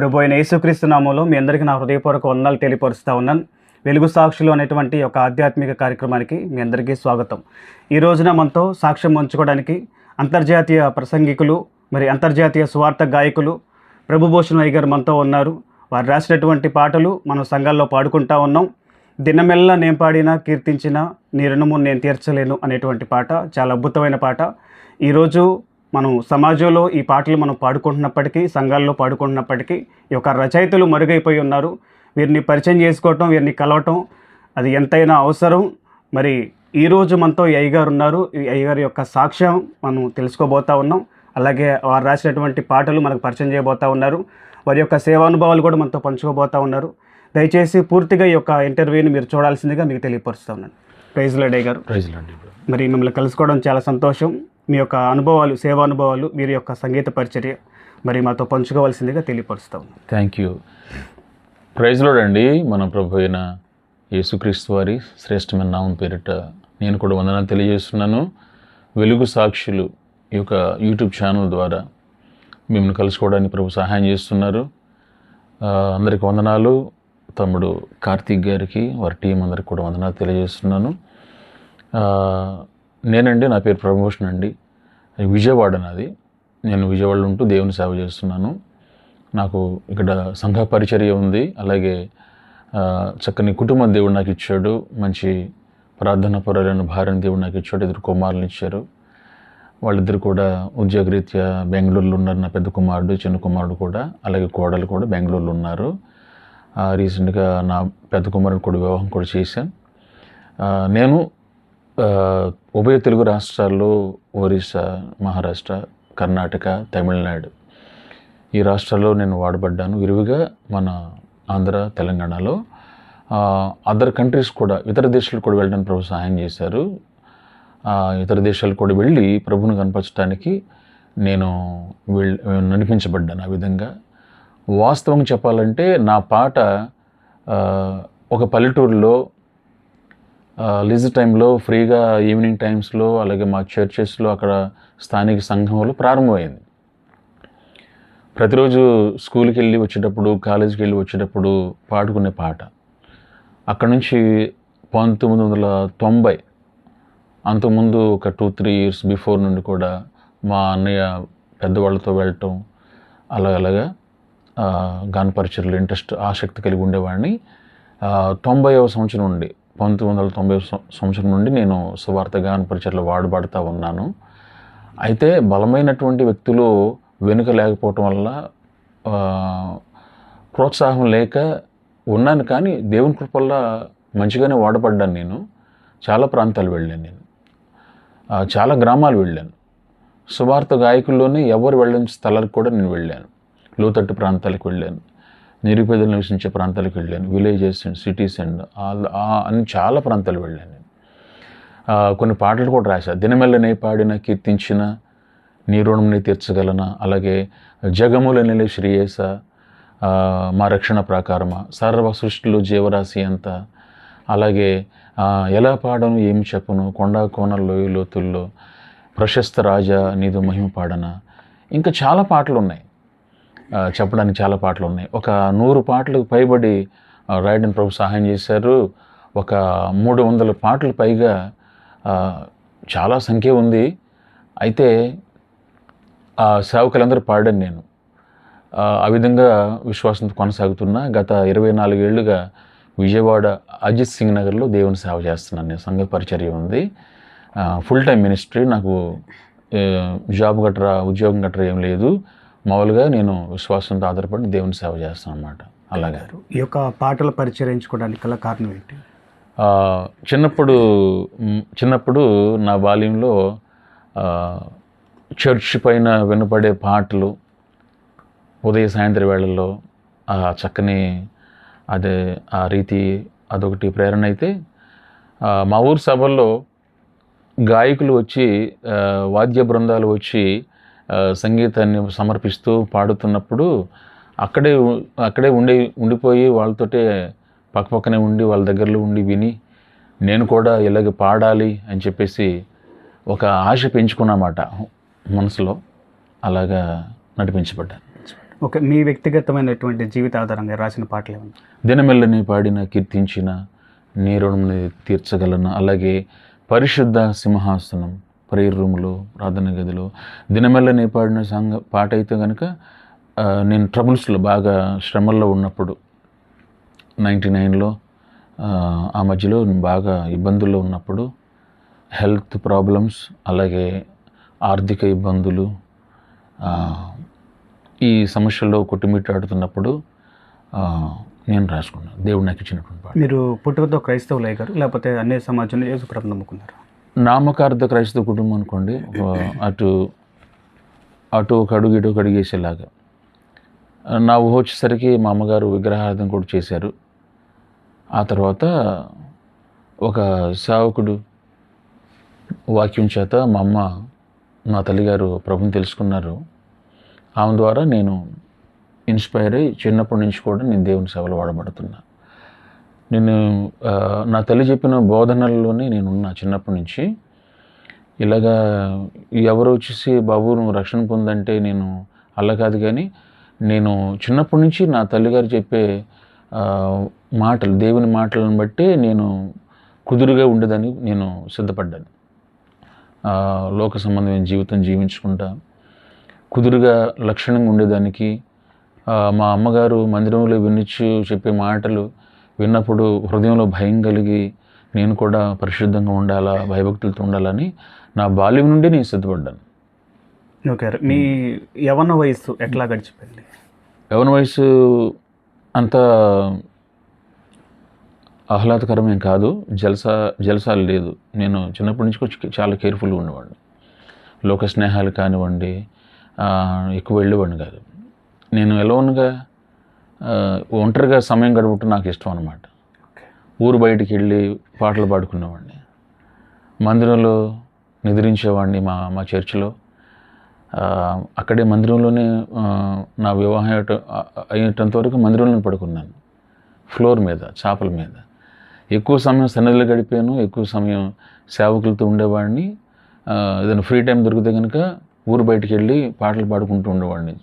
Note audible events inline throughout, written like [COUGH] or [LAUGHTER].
ప్రభు అయిన యేసుక్రీస్తు నామంలో మీ అందరికీ నా హృదయపూర్వక వందనాలు తెలియపరుస్తూ ఉన్నాను. వెలుగు సాక్షులు అనేటువంటి ఒక ఆధ్యాత్మిక కార్యక్రమానికి మీ అందరికీ స్వాగతం. ఈ రోజున మనతో సాక్ష్యం పంచుకోవడానికి అంతర్జాతీయ ప్రసంగికులు మరి అంతర్జాతీయ స్వార్థ గాయకులు ప్రభుభూషణ్ అయ్య గారు మనతో ఉన్నారు. వారు రాసినటువంటి పాటలు మనం సంఘాల్లో పాడుకుంటా ఉన్నాం. దినమెల్లా నేను పాడినా కీర్తించిన నీ రుణము నేను తీర్చలేను అనేటువంటి పాట చాలా అద్భుతమైన పాట. ఈరోజు మనం సమాజంలో ఈ పాటలు మనం పాడుకుంటున్నప్పటికీ సంఘాల్లో పాడుకుంటున్నప్పటికీ ఈ యొక్క రచయితలు మరుగైపోయి ఉన్నారు. వీరిని పరిచయం చేసుకోవటం వీరిని కలవటం అది ఎంతైనా అవసరం. మరి ఈరోజు మనతో ఈ అయ్యగారు ఉన్నారు. ఈ అయ్యగారి యొక్క సాక్ష్యం మనం తెలుసుకోబోతా ఉన్నాం. అలాగే వారు రాసినటువంటి పాటలు మనకు పరిచయం చేయబోతా ఉన్నారు. వారి యొక్క సేవానుభవాలు కూడా మనతో పంచుకోబోతా ఉన్నారు. దయచేసి పూర్తిగా ఈ యొక్క ఇంటర్వ్యూని మీరు చూడాల్సిందిగా మీకు తెలియపరుస్తా ఉన్నాను. ప్రైజ్ లడే గారు ప్రైజ్లండి మరి మిమ్మల్ని కలుసుకోవడం చాలా సంతోషం. మీ యొక్క అనుభవాలు సేవా అనుభవాలు మీరు యొక్క సంగీత పరిచర్య మరి మాతో పంచుకోవాల్సిందిగా తెలియపరుస్తాం. థ్యాంక్ యూ ప్రైజ్లో అండి. మన ప్రభు అయిన యేసుక్రీస్తు వారి శ్రేష్టమైన నామం పేరిట నేను కూడా వందనాలు తెలియజేస్తున్నాను. వెలుగు సాక్షులు ఈ యొక్క యూట్యూబ్ ఛానల్ ద్వారా మిమ్మల్ని కలుసుకోవడానికి ప్రభు సహాయం చేస్తున్నారు. అందరికి వందనాలు. తమ్ముడు కార్తీక్ గారికి వారి టీం అందరికి కూడా వందనాలు తెలియజేస్తున్నాను. నేనండి నా పేరు ప్రమోషన్ అండి. విజయవాడ నాది. నేను విజయవాడలో ఉంటూ దేవుని సేవ చేస్తున్నాను. నాకు ఇక్కడ సంఘ పరిచర్య ఉంది. అలాగే చక్కని కుటుంబ దేవుడు నాకు ఇచ్చాడు. మంచి ప్రార్థన పరులైన భార్యను దేవుడు నాకు ఇచ్చాడు. ఇద్దరు కుమారులు ఇచ్చారు. వాళ్ళిద్దరు కూడా ఉద్యోగరీత్యా బెంగళూరులో ఉన్నారు. నా పెద్ద కుమారుడు చిన్న కుమారుడు కూడా. అలాగే కోడలు కూడా బెంగళూరులో ఉన్నారు. రీసెంట్గా నా పెద్ద కుమారుడు కూడా వివాహం కూడా చేశాను. నేను ఉభయ తెలుగు రాష్ట్రాల్లో ఒరిస్సా మహారాష్ట్ర కర్ణాటక తమిళనాడు ఈ రాష్ట్రాల్లో నేను వాడబడ్డాను. విరివిగా మన ఆంధ్ర తెలంగాణలో అదర్ కంట్రీస్ కూడా ఇతర దేశాలకు కూడా వెళ్ళడానికి ప్రభు సహాయం చేశారు. ఇతర దేశాలకు కూడా వెళ్ళి ప్రభుని కనపరచడానికి నేను వెళ్ నడిపించబడ్డాను ఆ విధంగా. వాస్తవం చెప్పాలంటే నా పాట ఒక పల్లెటూరులో లీజ్ టైంలో ఫ్రీగా ఈవినింగ్ టైమ్స్లో అలాగే మా చర్చెస్లో అక్కడ స్థానిక సంఘంలో ప్రారంభమైంది. ప్రతిరోజు స్కూల్కి వెళ్ళి వచ్చేటప్పుడు కాలేజీకి వెళ్ళి వచ్చేటప్పుడు పాడుకునే పాట. అక్కడ నుంచి పంతొమ్మిది వందల తొంభై అంతకుముందు ఒక టూ త్రీ ఇయర్స్ బిఫోర్ నుండి కూడా మా అన్నయ్య పెద్దవాళ్ళతో వెళ్ళటం అలాగ అలాగా గాన పరిచయలు ఇంట్రెస్ట్ ఆసక్తి కలిగి ఉండేవాడిని. తొంభైవ సంవత్సరం నుండి పంతొమ్మిది వందల తొంభై సంవత్సరం నుండి నేను సువార్త గాన పరిచయలు వాడబడతా ఉన్నాను. అయితే బలమైనటువంటి వ్యక్తులు వెనుక లేకపోవటం వల్ల ప్రోత్సాహం లేక ఉన్నాను కానీ దేవుని కృపల్ల మంచిగానే వాడబడ్డాను నేను. చాలా ప్రాంతాలు వెళ్ళాను నేను. చాలా గ్రామాలు వెళ్ళాను. సువార్త గాయకుల్లోనే ఎవరు వెళ్ళని స్థలాలకు కూడా నేను వెళ్ళాను. లోతట్టు ప్రాంతాలకు వెళ్ళాను. నిరుపేదలు నివసించే ప్రాంతాలకు వెళ్ళాను. విలేజెస్ అండ్ సిటీస్ అండ్ అన్ని చాలా ప్రాంతాలు వెళ్ళాను నేను. కొన్ని పాటలు కూడా రాశాను దినమెల్లనే పాడిన కీర్తించిన నీ రుణంని తీర్చగలన? అలాగే జగముల నెల శ్రీయేస మా రక్షణ ప్రాకారమ? సర్వ సృష్టిలో జీవరాశి అంత అలాగే ఎలా పాడను ఏమి చెప్పను? కొండా కోన లోయలోతుల్లో ప్రశస్త రాజా నీదు మహిమ పాడన? ఇంకా చాలా పాటలు ఉన్నాయి. చెప్పడానికి చాలా పాటలు ఉన్నాయి. ఒక నూరు పాటలకు పైబడి రాయడం ప్రభు సహాయం చేశారు. ఒక మూడు వందల పాటలు పైగా చాలా సంఖ్య ఉంది. అయితే ఆ సేవకులందరూ పాడాను నేను. ఆ, విధంగా విశ్వాసంతో కొనసాగుతున్నా. గత ఇరవై నాలుగేళ్ళుగా విజయవాడ అజిత్ సింగ్ నగర్లో దేవుని సేవ చేస్తున్నాను నేను. సంఘ పరిచర్య ఉంది. ఫుల్ టైం మినిస్ట్రీ నాకు జాబ్ గట్రా ఉద్యోగం గట్రా ఏం లేదు. మామూలుగా నేను విశ్వాసంతో ఆధారపడి దేవుని సేవ చేస్తాను అనమాట అలాగే ఈ యొక్క పాటలు పరిచయించుకోవడానికి గల కారణం ఏంటి? చిన్నప్పుడు చిన్నప్పుడు నా బాల్యంలో చర్చ్ పైన వినపడే పాటలు ఉదయ సాయంత్రం వేళల్లో ఆ చక్కని అదే ఆ రీతి అదొకటి ప్రేరణ అయితే మా ఊరు సభల్లో గాయకులు వచ్చి వాద్య బృందాలు వచ్చి సంగీతాన్ని సమర్పిస్తూ పాడుతున్నప్పుడు అక్కడే అక్కడే ఉండి ఉండిపోయి వాళ్ళతోటే పక్కపక్కనే ఉండి వాళ్ళ దగ్గరలో ఉండి విని నేను కూడా ఇలాగ పాడాలి అని చెప్పేసి ఒక ఆశ పెంచుకున్నమాట మనసులో. అలాగా నడిపించబడ్డాను. ఓకే మీ వ్యక్తిగతమైనటువంటి జీవిత ఆధారంగా రాసిన పాటలు ఏమన్నా దినమెల్లని పాడిన కీర్తించిన నీ రుణముని తీర్చగలను. అలాగే పరిశుద్ధ సింహాసనం ప్రేయర్ రూమ్లో ప్రార్థన గదిలో. దినమెల్లని పాడిన సాంగ్ పాట అయితే కనుక నేను ట్రబుల్స్లో బాగా శ్రమల్లో ఉన్నప్పుడు నైంటీ నైన్లో ఆ మధ్యలో బాగా ఇబ్బందుల్లో ఉన్నప్పుడు హెల్త్ ప్రాబ్లమ్స్ అలాగే ఆర్థిక ఇబ్బందులు ఈ సమస్యల్లో కొట్టుమిట్టాడుతున్నప్పుడు నేను రాసుకున్నాను. దేవుడు నాకు ఇచ్చినటువంటి మీరు పుట్టుకతో క్రైస్తవులు అయ్యారు లేకపోతే అన్ని సమాజంలో యేసు ప్రభు నమ్ముకున్నారు? నామకార్థ క్రైస్తవ కుటుంబం అనుకోండి అటు అటు ఒక అడుగు ఇటు ఒక అడుగు వేసేలాగా. నా ఊహ వచ్చేసరికి మా అమ్మగారు విగ్రహార్థం కూడా చేశారు. ఆ తర్వాత ఒక సేవకుడు వాక్యం చేత మా అమ్మ నా తల్లిగారు ప్రభుని తెలుసుకున్నారు. ఆమె ద్వారా నేను ఇన్స్పైర్ అయ్యి చిన్నప్పటి నుంచి కూడా నేను దేవుని సేవలు వాడబడుతున్నా. నేను నా తల్లి చెప్పిన బోధనల్లోనే నేనున్నా చిన్నప్పటి నుంచి. ఇలాగా ఎవరు వచ్చేసి బాబు నువ్వు రక్షణ పొందంటే నేను అలా కాదు కానీ నేను చిన్నప్పటి నుంచి నా తల్లిగారు చెప్పే మాటలు దేవుని మాటలను బట్టే నేను కుదురుగా ఉండేదని నేను సిద్ధపడ్డాను. లోక సంబంధమైన జీవితం జీవించుకుంటా కుదురుగా లక్షణంగా ఉండేదానికి మా అమ్మగారు మందిరంలో వినిచ్చు చెప్పే మాటలు విన్నప్పుడు హృదయంలో భయం కలిగి నేను కూడా పరిశుద్ధంగా ఉండాలా భయభక్తులతో ఉండాలని నా బాల్యం నుండి నేను సిద్ధపడ్డాను. ఓకే మీ యవన వయస్సు ఎట్లా గడిచిపోయింది? యవన వయసు అంత ఆహ్లాదకరమేం కాదు. జలసా జలసాలు లేదు. నేను చిన్నప్పటి నుంచి చాలా కేర్ఫుల్గా ఉండేవాడిని. లోక స్నేహాలు కానివ్వండి ఎక్కువ వెళ్ళేవాడిని కాదు. నేను ఎలోన్గా ఒంటరిగా సమయం గడపటం నాకు ఇష్టం అనమాట ఊరు బయటికి వెళ్ళి పాటలు పాడుకునేవాడిని. మందిరంలో నిద్రించేవాడిని మా మా చర్చిలో. అక్కడే మందిరంలోనే నా వివాహం అయ్యేట- అయ్యేటంత వరకు మందిరంలోనే పడుకున్నాను. ఫ్లోర్ మీద చాపల మీద. ఎక్కువ సమయం సన్నిధిలో గడిపాను ఎక్కువ సమయం సేవకులతో ఉండేవాడిని. ఏదైనా ఫ్రీ టైం దొరికితే కనుక ఊరు బయటికి వెళ్ళి పాటలు పాడుకుంటూ ఉండేవాడిని.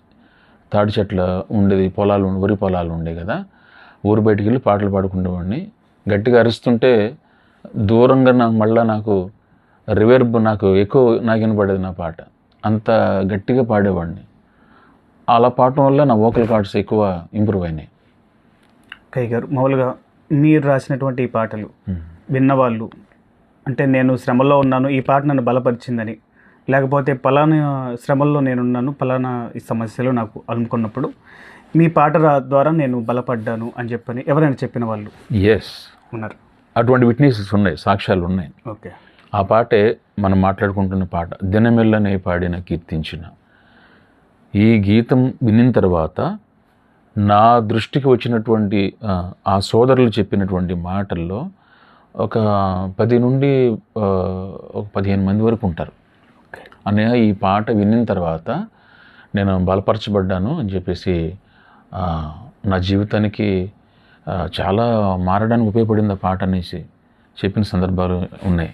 తాడి చెట్ల ఉండేది పొలాలు ఉండే- వరి పొలాలు ఉండే కదా ఊరు బయటికి వెళ్ళి పాటలు పాడుకునేవాడిని గట్టిగా అరుస్తుంటే దూరంగా నాకు మళ్ళీ నాకు రివర్బ్ నాకు ఎక్కువ నాకు వినపడేది నా పాట. అంత గట్టిగా పాడేవాడిని. అలా పాడటం వల్ల నా వోకల్ కార్డ్స్ ఎక్కువ ఇంప్రూవ్ అయినాయి. కై గారు మామూలుగా మీరు రాసినటువంటి ఈ పాటలు విన్నవాళ్ళు అంటే నేను శ్రమలో ఉన్నాను ఈ పాట నన్ను బలపరిచిందని లేకపోతే పలానా శ్రమల్లో నేనున్నాను పలానా ఈ సమస్యలు నాకు అనుకున్నప్పుడు మీ పాట ద్వారా నేను బలపడ్డాను అని చెప్పని ఎవరైనా చెప్పిన వాళ్ళు ఎస్ ఉన్నారు. అటువంటి విట్నెసెస్ ఉన్నాయి సాక్ష్యాలు ఉన్నాయి. ఓకే. ఆ పాటే మనం మాట్లాడుకుంటున్న పాట దినమెల్లనే పాడిన కీర్తించిన. ఈ గీతం వినిన తర్వాత నా దృష్టికి వచ్చినటువంటి ఆ, సోదరులు చెప్పినటువంటి మాటల్లో ఒక పది నుండి ఒక పదిహేను మంది వరకు ఉంటారు. అన్నయ్య ఈ పాట వినిన తర్వాత నేను బలపరచబడ్డాను అని చెప్పేసి నా జీవితానికి చాలా మారడానికి ఉపయోగపడింది ఆ పాట అనేసి చెప్పిన సందర్భాలు ఉన్నాయి.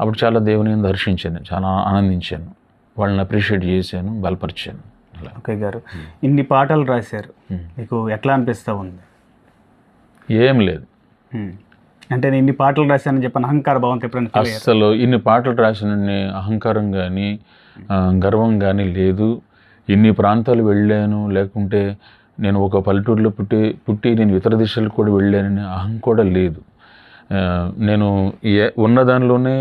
అప్పుడు చాలా దేవుని యందు హర్షించాను చాలా ఆనందించాను వాళ్ళని అప్రిషియేట్ చేశాను బలపరిచాను. ఓకే గారు ఇన్ని పాటలు రాశారు. మీకు ఎట్లా అనిపిస్తూ ఉంది? ఏం లేదు. అంటే నేను ఇన్ని పాటలు రాశానని చెప్పిన అహంకార భావంతో ఎప్పుడైనా అసలు ఇన్ని పాటలు రాశానని అహంకారం కానీ గర్వం కానీ లేదు. ఇన్ని ప్రాంతాలు వెళ్ళాను లేకుంటే నేను ఒక పల్లెటూరులో పుట్టి పుట్టి నేను ఇతర దిశలకు కూడా వెళ్ళానని అహం కూడా లేదు. నేను ఏ ఉన్న దానిలోనే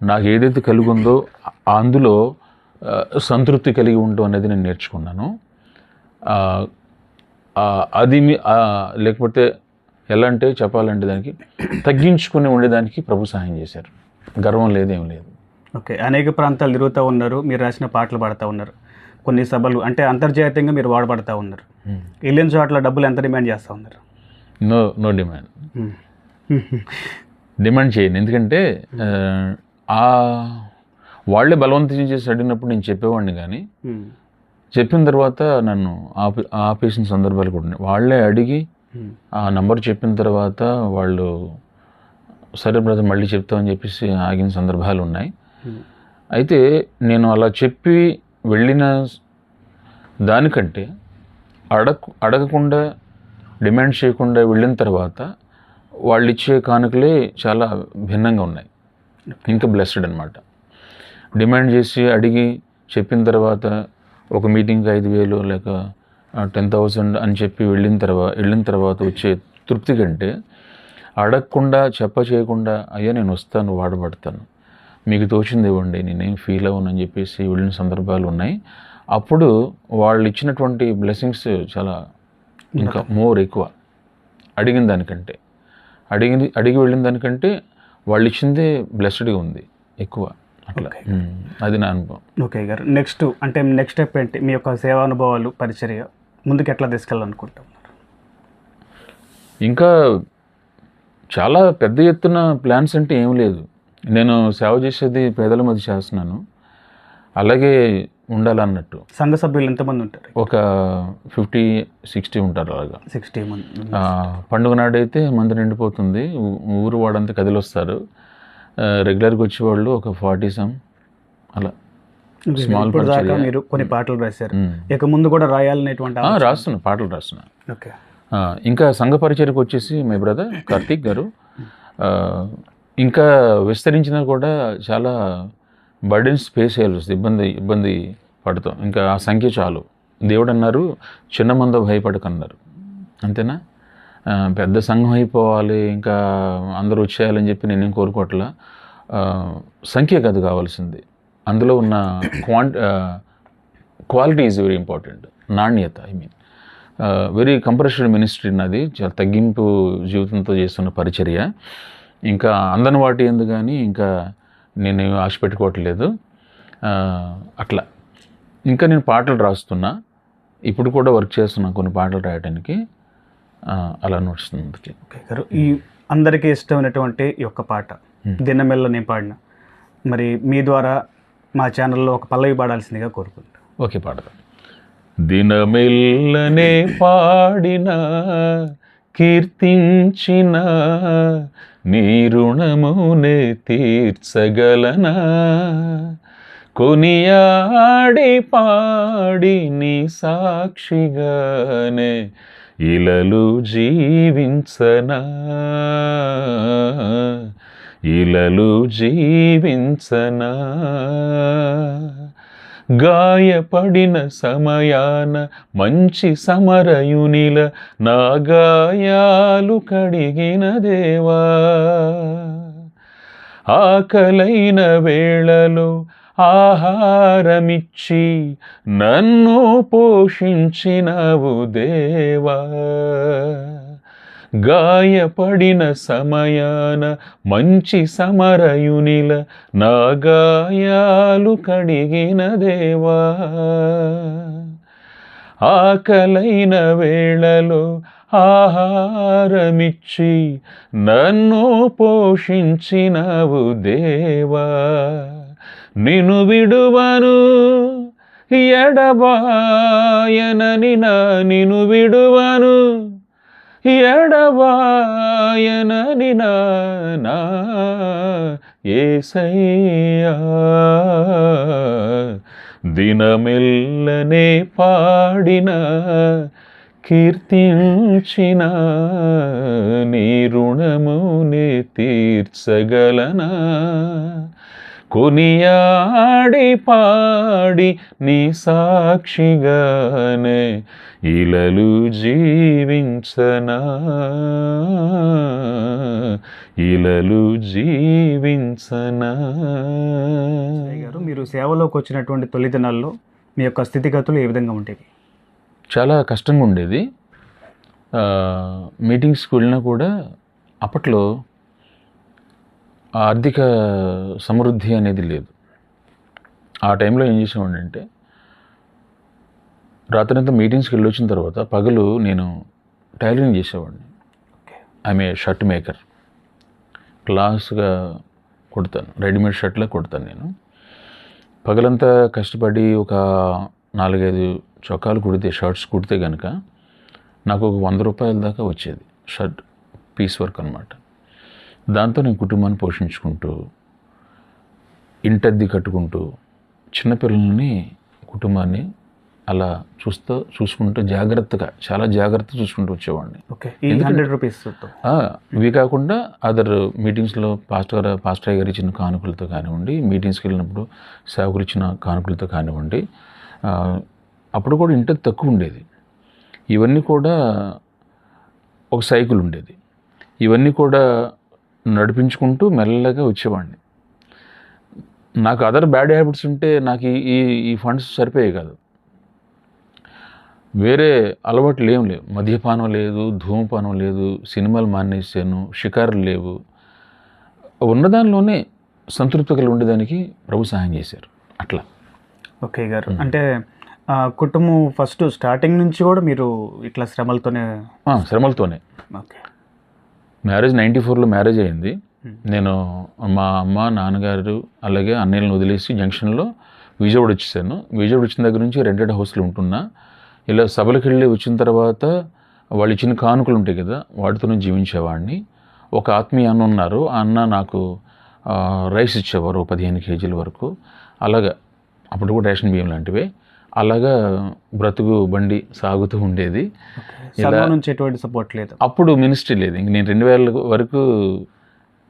నాకు ఏదైతే కలిగి ఉందో అందులో సంతృప్తి కలిగి ఉండటం అనేది నేను నేర్చుకున్నాను. అది మీ లేకపోతే ఎలా అంటే చెప్పాలంటే దానికి తగ్గించుకుని ఉండేదానికి ప్రభు సహాయం చేశారు. గర్వం లేదేం లేదు. ఓకే. అనేక ప్రాంతాలు తిరుగుతూ ఉన్నారు మీరు రాసిన పాటలు పాడుతూ ఉన్నారు. కొన్ని సభలు అంటే అంతర్జాతీయంగా మీరు వాడబడతా ఉన్నారు. వెళ్ళిన చోట్ల డబ్బులు ఎంత డిమాండ్ చేస్తూ ఉన్నారు? No no demand. [LAUGHS] డిమాండ్ చేయను. ఎందుకంటే ఆ, వాళ్ళే బలవంతం చేసి అడిగినప్పుడు నేను చెప్పేవాడిని కానీ. చెప్పిన తర్వాత నన్ను ఆపి ఆపేసిన సందర్భాలు కూడా ఉన్నాయి. వాళ్ళే అడిగి. ఆ నంబర్ చెప్పిన తర్వాత వాళ్ళు సరే బ్రదర్ మళ్ళీ చెప్తామని చెప్పేసి ఆగిన సందర్భాలు ఉన్నాయి. అయితే నేను అలా చెప్పి వెళ్ళిన దానికంటే అడగ అడగకుండా డిమాండ్ చేయకుండా వెళ్ళిన తర్వాత వాళ్ళు ఇచ్చే కానుకలే చాలా భిన్నంగా ఉన్నాయి. ఇంకా బ్లెస్డ్ అనమాట డిమాండ్ చేసి అడిగి చెప్పిన తర్వాత ఒక మీటింగ్కి ఐదు వేలు లేక టెన్ థౌసండ్ అని చెప్పి వెళ్ళిన తర్వాత వెళ్ళిన తర్వాత వచ్చే తృప్తి కంటే అడగకుండా చెప్ప చేయకుండా అయ్యా నేను వస్తాను వాడబడతాను మీకు తోచింది ఇవ్వండి నేనేం ఫీల్ అవ్వనని చెప్పేసి వెళ్ళిన సందర్భాలు ఉన్నాయి. అప్పుడు వాళ్ళు ఇచ్చినటువంటి బ్లెస్సింగ్స్ చాలా ఇంకా మోర్ ఎక్కువ. అడిగిన దానికంటే. అడిగింది అడిగి వెళ్ళిన దానికంటే వాళ్ళు ఇచ్చిందే బ్లెస్డ్గా ఉంది ఎక్కువ. అట్లా. అది నా అనుభవం. ఓకే గారు. నెక్స్ట్ అంటే నెక్స్ట్ స్టెప్ ఏంటి? మీ యొక్క సేవానుభవాలు పరిచర్య. ముందుకు ఎట్లా తీసుకెళ్ళాలనుకుంటున్నారు? ఇంకా చాలా పెద్ద ఎత్తున ప్లాన్స్ అంటే ఏం లేదు. నేను సేవ చేసేది పేదల మధ్య చేస్తున్నాను. అలాగే ఉండాలన్నట్టు. సంఘ సభ్యులు ఎంతమంది ఉంటారు? ఒక ఫిఫ్టీ సిక్స్టీ ఉంటారు అలాగా. సిక్స్టీ మంది. పండుగ నాడైతే మంది నిండిపోతుంది. ఊరు వాడంతా కదిలొస్తారు. రెగ్యులర్గా వచ్చేవాళ్ళు ఒక ఫార్టీ సమ్ అలా. ఇప్పుడు దాకా. మీరు కొన్ని పాటలు రాశారు. ఇక ముందు కూడా రాయాలనేటువంటి రాస్తున్నా పాటలు రాస్తున్నా. ఓకే. ఇంకా సంఘ పరిచయకు వచ్చేసి మై బ్రదర్ కార్తీక్ గారు. ఇంకా విస్తరించినా కూడా చాలా బర్డెన్స్ ఫేస్ చేయాల్సి వస్తుంది. ఇబ్బంది ఇబ్బంది పడతాం. ఇంకా ఆ సంఖ్య చాలు. దేవుడు అన్నారు చిన్న మంద భయపడకన్నారు. అంతేనా? పెద్ద సంఘం అయిపోవాలి ఇంకా అందరూ వచ్చేయాలని చెప్పి నేనేం కోరుకోవట్లా. సంఖ్య కాదు కావాల్సింది. అందులో ఉన్న quant quality is very important నాణ్యత I mean very compression ministry నాది. చాలా తగ్గింపు జీవితంతో చేస్తున్న పరిచర్య. ఇంకా అందని వాటి ఎందు కానీ ఇంకా నేను ఆశ పెట్టుకోవట్లేదు. ఆ, అట్లా. ఇంకా నేను పాటలు రాస్తున్నా. ఇప్పుడు కూడా వర్క్ చేస్తున్నా కొన్ని పాటలు రాయడానికి ఆ, అలా నడుస్తుంది గారు ఈ అందరికీ ఇష్టమైనటువంటి ఈ యొక్క పాట దినమెల్ల నేను పాడిన. మరి మీ ద్వారా మా ఛానల్లో ఒక పల్లవి పాడాల్సిందిగా కోరుకుంటాను ఓకే పాడదాం. దినమెల్లనే పాడిన కీర్తించిన నీ రుణమునే తీర్చగలనా? కొనియాడి పాడి నీ సాక్షిగానే ఇలలు జీవించనా? ఇలలు జీవించనా? గాయపడిన సమయాన మంచి సమరయునిల నా గాయాలు కడిగిన దేవా. ఆకలైన వేళలో ఆహారమిచ్చి నన్ను పోషించినవు దేవా. గాయపడిన సమయాన మంచి సమరయునిల నా గాయాలు కడిగిన దేవా. ఆకలైన వేళలో ఆహారమిచ్చి నన్ను పోషించినవు దేవా. నిను విడువను ఎడబాయనని నా నిను విడువను ఎడబాయనని నా నా ఏసయ్యా దినమెల్లనే పాడిన కీర్తించిన నీ రుణమునే తీర్చగలనా కొనియాడి పాడి నీ సాక్షిగానే ఇలలు జీవించనా. ఇలలు జీవించనా. గారు మీరు సేవలోకి వచ్చినటువంటి తొలి దినాల్లో మీ యొక్క స్థితిగతులు ఏ విధంగా ఉండేవి? చాలా కష్టంగా ఉండేది. మీటింగ్స్కి వెళ్ళినా కూడా అప్పట్లో ఆర్థిక సమృద్ధి అనేది లేదు. ఆ టైంలో ఏం చేసేవాడిని అంటే రాత్రంతా మీటింగ్స్కి వెళ్ళి వచ్చిన తర్వాత పగలు నేను టైలరింగ్ చేసేవాడిని. ఆమె షర్ట్ మేకర్. క్లాస్గా కుడతాను రెడీమేడ్ షర్ట్లే కుడతాను నేను. పగలంతా కష్టపడి ఒక నాలుగైదు చొక్కాలు కుడితే షర్ట్స్ కుడితే కనుక నాకు ఒక వంద రూపాయల దాకా వచ్చేది షర్ట్ పీస్ వర్క్ అనమాట దాంతో నేను కుటుంబాన్ని పోషించుకుంటూ ఇంటద్ది కట్టుకుంటూ చిన్నపిల్లల్ని కుటుంబాన్ని అలా చూస్తూ చూసుకుంటూ జాగ్రత్తగా చాలా జాగ్రత్త చూసుకుంటూ వచ్చేవాడిని. ఓకే. హండ్రెడ్ రూపీస్ ఇవి కాకుండా అదర్ మీటింగ్స్లో పాస్టర్ గారు పాస్టర్ గారు ఇచ్చిన కానుకలతో కానివ్వండి మీటింగ్స్కి వెళ్ళినప్పుడు సేవకులు ఇచ్చిన కానుకలతో కానివ్వండి అప్పుడు కూడా ఇంటర్ తక్కువ ఉండేది. ఇవన్నీ కూడా ఒక సైకిల్ ఉండేది. ఇవన్నీ కూడా నడిపించుకుంటూ మెల్లగా వచ్చేవాడిని. నాకు అదర్ బ్యాడ్ హ్యాబిట్స్ ఉంటే నాకు ఈ ఈ- ఫండ్స్ సరిపోయాయి కాదు. వేరే అలవాట్లు ఏం లేవు. మద్యపానం లేదు ధూమపానం లేదు సినిమాలు మానేసాను షికారులు లేవు. ఉన్నదానిలోనే సంతృప్తి కలిగి ఉండేదానికి ప్రభు సహాయం చేశారు. అట్లా. ఓకే గారు. అంటే కుటుంబం ఫస్ట్ స్టార్టింగ్ నుంచి కూడా మీరు ఇట్లా శ్రమలతోనే శ్రమలతోనే. ఓకే. మ్యారేజ్ నైంటీ ఫోర్లో మ్యారేజ్ అయింది. నేను మా అమ్మ నాన్నగారు అలాగే అన్నయ్యలను వదిలేసి జంక్షన్లో విజయవాడ వచ్చేసాను. విజయవాడ వచ్చిన దగ్గర నుంచి రెంటెడ్ హౌస్లో ఉంటున్నా. ఇలా సభలకు వెళ్ళి వచ్చిన తర్వాత వాళ్ళు ఇచ్చిన కానుకలు ఉంటాయి కదా వాటితోనే జీవించేవాడిని. ఒక ఆత్మీయ అన్న ఉన్నారు. ఆ అన్న నాకు రైస్ ఇచ్చేవారు పదిహేను కేజీల వరకు. అలాగా అప్పుడు కూడా రేషన్ బియ్యం లాంటివే. అలాగా బ్రతుకు బండి సాగుతూ ఉండేది. నుంచి ఎటువంటి సపోర్ట్ లేదు. అప్పుడు మినిస్ట్రీ లేదు. ఇంక నేను రెండు వేల వరకు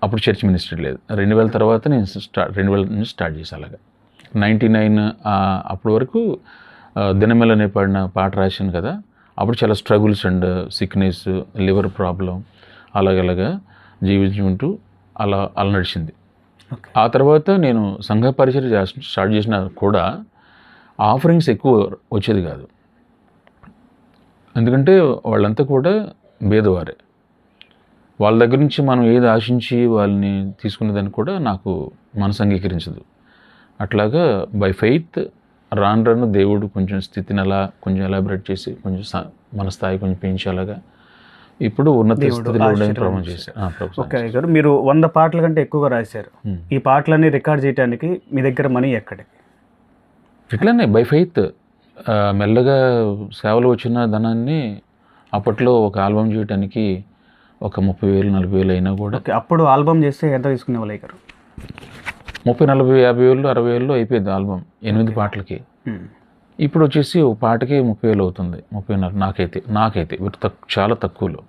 అప్పుడు చర్చ్ మినిస్ట్రీ లేదు. రెండు వేల తర్వాత నేను స్టార్ట్ రెండు వేల నుంచి స్టార్ట్ చేశాను అలాగా. నైంటీ నైన్ అప్పటి వరకు ఆ, దినమెల అనే పాడిన పాట రాశాను కదా. అప్పుడు చాలా struggles and sickness liver problem అలాగలాగా జీవించుకుంటూ అలా అలా నడిచింది. ఆ తర్వాత నేను సంఘ పరిచయం చేసిన స్టార్ట్ చేసిన కూడా ఆఫరింగ్స్ ఎక్కువ వచ్చేది కాదు. ఎందుకంటే వాళ్ళంతా కూడా భేదవారే. వాళ్ళ దగ్గర నుంచి మనం ఏది ఆశించి వాళ్ళని తీసుకునేదాన్ని కూడా నాకు మనసు అంగీకరించదు. అట్లాగా బై ఫెయిత్ రాను రాను దేవుడు కొంచెం స్థితిని అలా కొంచెం ఎలాబరేట్ చేసి కొంచెం మన స్థాయి కొంచెం పెంచేలాగా ఇప్పుడు ఉన్నత ఓకే గారు మీరు వంద పాటల కంటే ఎక్కువగా రాశారు. ఈ పాటలన్నీ రికార్డ్ చేయడానికి మీ దగ్గర మనీ ఎక్కడికి? ఇట్లానే బై ఫెయిత్ మెల్లగా సేవలు వచ్చిన ధనాన్ని అప్పట్లో ఒక ఆల్బమ్ చేయడానికి ఒక ముప్పై వేలు నలభై వేలు అయినా కూడా అప్పుడు ఆల్బమ్ చేస్తే ఎంత తీసుకునే వాళ్ళు గారు ముప్పై నలభై యాభై వేలు అరవై వేలు అయిపోయింది ఆల్బమ్ ఎనిమిది పాటలకి. ఇప్పుడు వచ్చేసి ఒక పాటకి ముప్పై వేలు అవుతుంది ముప్పై నలభై నాకైతే నాకైతే వీటి చాలా తక్కువలో.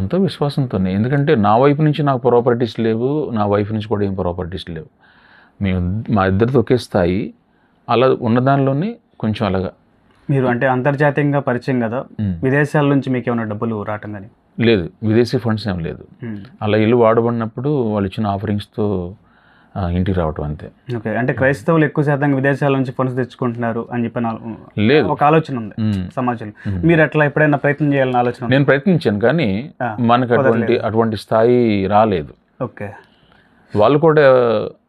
అంతా విశ్వాసంతోనే ఎందుకంటే నా వైపు నుంచి నాకు ప్రాపర్టీస్ లేవు నా వైఫ్ నుంచి కూడా ఏం ప్రాపర్టీస్ లేవు. మేము మా ఇద్దరితో ఒకే స్థాయి అలా ఉన్న దానిలోనే కొంచెం అలాగా. మీరు అంటే అంతర్జాతీయంగా పరిచయం కదా. విదేశాల నుంచి మీకు ఏమైనా డబ్బులు రావటం కానీ? లేదు విదేశీ ఫండ్స్ ఏం లేదు. అలా ఇల్లు వాడబడినప్పుడు వాళ్ళు ఇచ్చిన ఆఫరింగ్స్తో ఇంటికి రావటం అంతే. ఓకే అంటే క్రైస్తవులు ఎక్కువ శాతం విదేశాల నుంచి ఫండ్స్ తెచ్చుకుంటున్నారు అని చెప్పి లేదు. ఒక ఆలోచన ఉంది. సమాజంలో. మీరు అట్లా ఎప్పుడైనా ప్రయత్నం చేయాలని ఆలోచన? నేను ప్రయత్నించాను కానీ మనకు అటువంటి అటువంటి స్థాయి రాలేదు. ఓకే. వాళ్ళు కూడా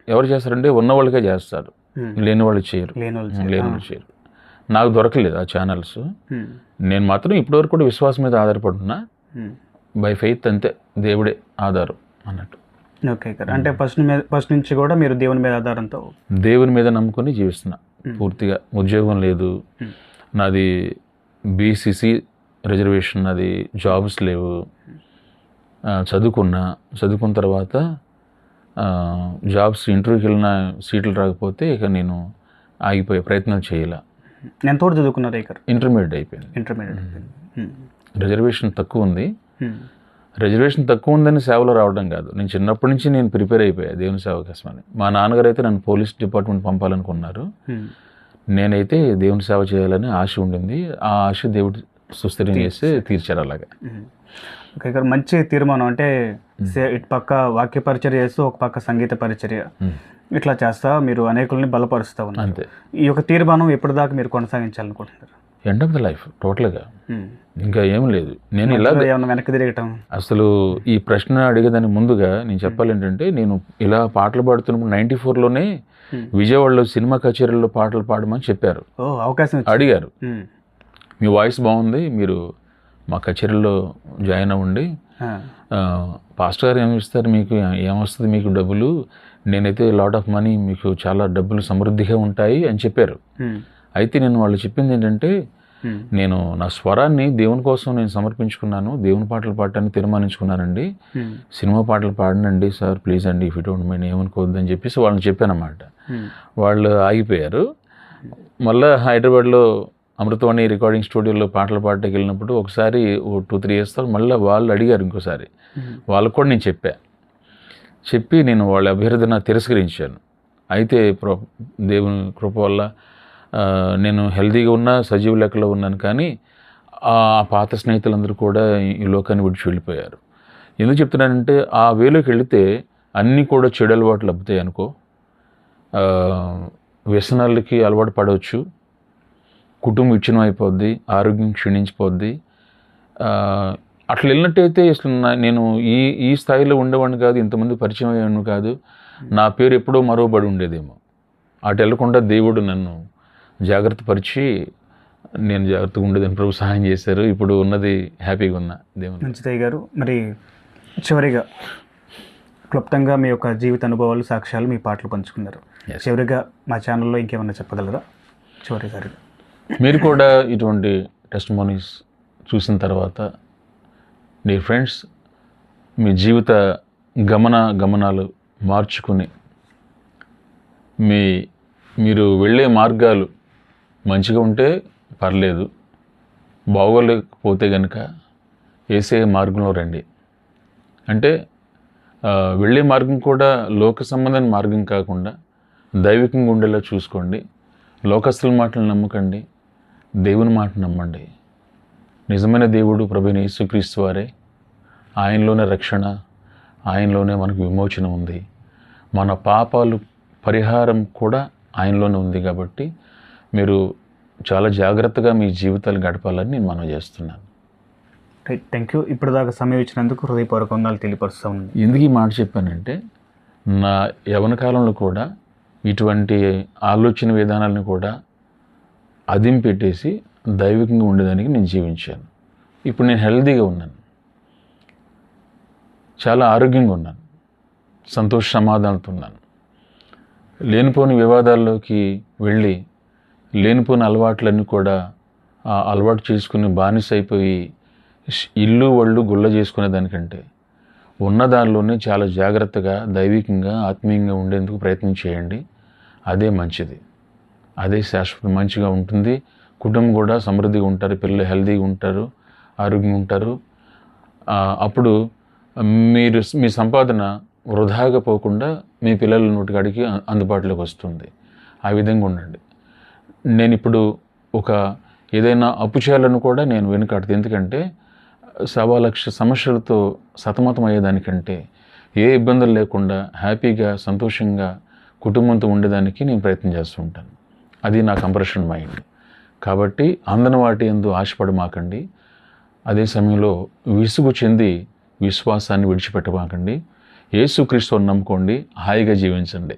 ఎవరు చేస్తారంటే ఉన్న వాళ్ళకే చేస్తారు. లేని వాళ్ళు చేయరు. లేని వాళ్ళు చేయరు. నాకు దొరకలేదు ఆ ఛానల్స్. నేను మాత్రం ఇప్పటివరకు కూడా విశ్వాసం మీద ఆధారపడుతున్నా. బై ఫెయిత్ అంతే దేవుడే ఆధారం అన్నట్టు. ఓకే అంటే ఫస్ట్ మీద ఫస్ట్ నుంచి కూడా మీరు దేవుని మీద ఆధారంతో దేవుని మీద నమ్ముకొని జీవిస్తున్నా. పూర్తిగా. ఉద్యోగం లేదు. నాది బీసీసీ రిజర్వేషన్ నాది జాబ్స్ లేవు. చదువుకున్నా. చదువుకున్న తర్వాత జాబ్స్ ఇంటర్వ్యూకి వెళ్ళిన సీట్లు రాకపోతే ఇక నేను ఆగిపోయే ప్రయత్నాలు చేయాల. నేను తోడు చదువుకున్నారు ఇక్కడ ఇంటర్మీడియట్ అయిపోయింది. ఇంటర్మీడియట్ రిజర్వేషన్ తక్కువ ఉంది. రిజర్వేషన్ తక్కువ ఉందని సేవలో రావడం కాదు. నేను చిన్నప్పటి నుంచి నేను ప్రిపేర్ అయిపోయా దేవుని సేవ కోసమని మా నాన్నగారు అయితే నన్ను పోలీస్ డిపార్ట్మెంట్ పంపాలనుకున్నారు. నేనైతే దేవుని సేవ చేయాలని ఆశ ఉండింది. ఆ ఆశ దేవుడు సుస్థిరం చేసి తీర్చారు అలాగా. ఓకే గారు మంచి తీర్మానం అంటే ఇటు పక్క వాక్య పరిచర్య చేస్తూ ఒక పక్క సంగీత పరిచర్య. ఇట్లా చేస్తా మీరు అనేకుల్ని బలపరుస్తూ ఉన్నారు. అంతే. ఈ యొక్క తీర్మానం ఎప్పటిదాకా మీరు కొనసాగించాలనుకుంటున్నారు? ఎండ్ ఆఫ్ ద లైఫ్ టోటల్గా. ఇంకా ఏం లేదు. నేను ఇలా వెనక్కి తిరగటం? అసలు ఈ ప్రశ్న అడిగేదాని ముందుగా నేను చెప్పాలి ఏంటంటే నేను ఇలా పాటలు పాడుతున్నప్పుడు నైంటీ ఫోర్లోనే. విజయవాడలో సినిమా కచేరీల్లో పాటలు పాడమని చెప్పారు. ఓ అవకాశం అడిగారు. మీ వాయిస్ బాగుంది మీరు మా కచేరీలో జాయిన్ అవ్వండి. పాస్టర్ గారు ఏమి ఇస్తారు మీకు? ఏమొస్తుంది మీకు డబ్బులు? నేనైతే లాట్ ఆఫ్ మనీ మీకు చాలా డబ్బులు సమృద్ధిగా ఉంటాయి అని చెప్పారు. అయితే నేను వాళ్ళు చెప్పింది ఏంటంటే. నేను నా స్వరాన్ని దేవుని కోసం నేను సమర్పించుకున్నాను. దేవుని పాటలు పాడటానికి తీర్మానించుకున్నానండి. సినిమా పాటలు పాడనండి సార్ ప్లీజ్ అండి ఇఫ్ యూ డోంట్ మైండ్ ఏమనుకోవద్దు అని చెప్పేసి వాళ్ళని చెప్పానన్నమాట Hmm. వాళ్ళు ఆగిపోయారు. మళ్ళీ హైదరాబాద్లో అమృతవాణి రికార్డింగ్ స్టూడియోలో పాటలు పాడటానికి వెళ్ళినప్పుడు ఒకసారి ఓ టూ త్రీ ఇయర్స్ తర్వాత మళ్ళీ వాళ్ళు అడిగారు ఇంకోసారి. వాళ్ళకు కూడా నేను చెప్పా. చెప్పి నేను వాళ్ళ అభ్యర్థన తిరస్కరించాను. అయితే ప్ర దేవుని కృప వల్ల నేను హెల్తీగా ఉన్నా సజీవ లెక్కలో ఉన్నాను కానీ ఆ పాత స్నేహితులందరూ కూడా ఈ లోకాన్ని విడిచి వెళ్ళిపోయారు. ఎందుకు చెప్తున్నానంటే ఆ వేలోకి వెళితే అన్నీ కూడా చెడు అలవాట్లు అబ్బుతాయి అనుకో. వ్యసనాలకి అలవాటు పడవచ్చు. కుటుంబం విచ్ఛిన్నం అయిపోద్ది ఆరోగ్యం క్షీణించిపోద్ది. అట్లా వెళ్ళినట్టయితే అసలు నేను ఈ ఈ స్థాయిలో ఉండేవాడిని కాదు ఇంతమంది పరిచయం అయ్యాను కాదు. నా పేరు ఎప్పుడో మరోబడి ఉండేదేమో. అటు వెళ్ళకుండా దేవుడు నన్ను జాగ్రత్త పరిచి నేను జాగ్రత్తగా ఉండేదని ప్రభు సహాయం చేశారు. ఇప్పుడు ఉన్నది హ్యాపీగా ఉన్నా దేవుని. మంచిదయ్య గారు మరి చివరిగా క్లుప్తంగా మీ యొక్క జీవిత అనుభవాలు సాక్ష్యాలు మీ పాటలు పంచుకున్నారు. చివరిగా మా ఛానల్లో ఇంకేమన్నా చెప్పగలరా? చివరిసారి మీరు కూడా ఇటువంటి టెస్ట్ మోనీస్ చూసిన తర్వాత మీ ఫ్రెండ్స్ మీ జీవిత గమన గమనాలు మార్చుకుని మీ మీరు వెళ్ళే మార్గాలు మంచిగా ఉంటే పర్లేదు బాగోలేకపోతే కనుక వేసే మార్గంలో రండి. అంటే వెళ్ళే మార్గం కూడా లోక సంబంధమైన మార్గం కాకుండా దైవికంగా ఉండేలా చూసుకోండి లోకస్తుల మాటలు నమ్మకండి దేవుని మాట నమ్మండి. నిజమైన దేవుడు ప్రభుని యేసుక్రీస్తు వారే. ఆయనలోనే రక్షణ ఆయనలోనే మనకు విమోచన ఉంది. మన పాపాలు పరిహారం కూడా ఆయనలోనే ఉంది కాబట్టి మీరు చాలా జాగ్రత్తగా మీ జీవితాలు గడపాలని నేను మనం చేస్తున్నాను. రైట్ థ్యాంక్ యూ ఇప్పుడు దాకా సమయం ఇచ్చినందుకు హృదయపూర్వక వందనాలు తెలియపరుస్తూ ఉంది ఎందుకు ఈ మాట చెప్పానంటే నా యవన కాలంలో కూడా ఇటువంటి ఆలోచన విధానాలను కూడా అదిం పెట్టేసి దైవికంగా ఉండేదానికి నేను జీవించాను. ఇప్పుడు నేను హెల్దీగా ఉన్నాను. చాలా ఆరోగ్యంగా ఉన్నాను. సంతోష సమాధానంతో ఉన్నాను. లేనిపోని వివాదాల్లోకి వెళ్ళి లేనిపోని అలవాట్లన్నీ కూడా ఆ అలవాటు చేసుకుని బానిస అయిపోయి ఇల్లు వాళ్ళు గుల్ల చేసుకునే దానికంటే ఉన్న దానిలోనే చాలా జాగ్రత్తగా దైవికంగా ఆత్మీయంగా ఉండేందుకు ప్రయత్నం చేయండి. అదే మంచిది. అదే శాశ్వత మంచిగా ఉంటుంది. కుటుంబం కూడా సమృద్ధిగా ఉంటారు పిల్లలు హెల్తీగా ఉంటారు ఆరోగ్యంగా ఉంటారు. అప్పుడు మీరు మీ సంపాదన వృధాగా పోకుండా మీ పిల్లల నోటికాడికి అందుబాటులోకి వస్తుంది. ఆ విధంగా ఉండండి. నేను ఇప్పుడు ఒక ఏదైనా అప్పు చేయాలని కూడా నేను వెనుకాడదు ఎందుకంటే సవా లక్ష సమస్యలతో సతమతం అయ్యేదానికంటే ఏ ఇబ్బందులు లేకుండా హ్యాపీగా సంతోషంగా కుటుంబంతో ఉండేదానికి నేను ప్రయత్నం చేస్తూ ఉంటాను. అది నా కంప్రెషన్ మైండ్. కాబట్టి అందని వాటి ఎందు ఆశపడమాకండి అదే సమయంలో విసుగు చెంది విశ్వాసాన్ని విడిచిపెట్టమాకండి. యేసుక్రీస్తుని నమ్ముకోండి. హాయిగా జీవించండి.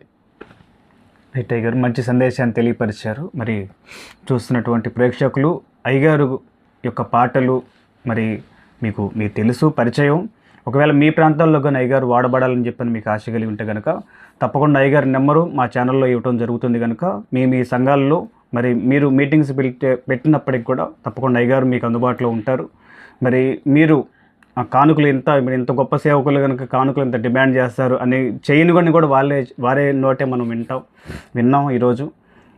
అయితే గారు మంచి సందేశాన్ని తెలియపరిచారు. మరి చూస్తున్నటువంటి ప్రేక్షకులు అయ్యగారు యొక్క పాటలు మరి మీకు మీకు తెలుసు పరిచయం. ఒకవేళ మీ ప్రాంతాల్లో కానీ అయ్యగారు వాడబడాలని చెప్పని మీకు ఆశ కలిగి ఉంటే కనుక తప్పకుండా అయ్యగారి నెంబరు మా ఛానల్లో ఇవ్వటం జరుగుతుంది కనుక మీ మీ సంఘాల్లో మరి మీరు మీటింగ్స్ పెట్టే పెట్టినప్పటికి కూడా తప్పకుండా అయ్యగారు మీకు అందుబాటులో ఉంటారు. మరి మీరు ఆ కానుకలు ఎంత ఇప్పుడు ఇంత గొప్ప సేవకులు కనుక కానుకలు ఎంత డిమాండ్ చేస్తారు అని చేయని కొన్ని కూడా వాళ్ళే వారే నోటే మనం వింటాం విన్నాం ఈరోజు.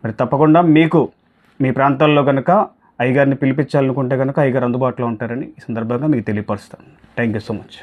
మరి తప్పకుండా మీకు మీ ప్రాంతాల్లో కనుక అయ్యగారిని పిలిపించాలనుకుంటే కనుక అయ్యగారు అందుబాటులో ఉంటారని ఈ సందర్భంగా మీకు తెలియపరుస్తాను. Thank you so much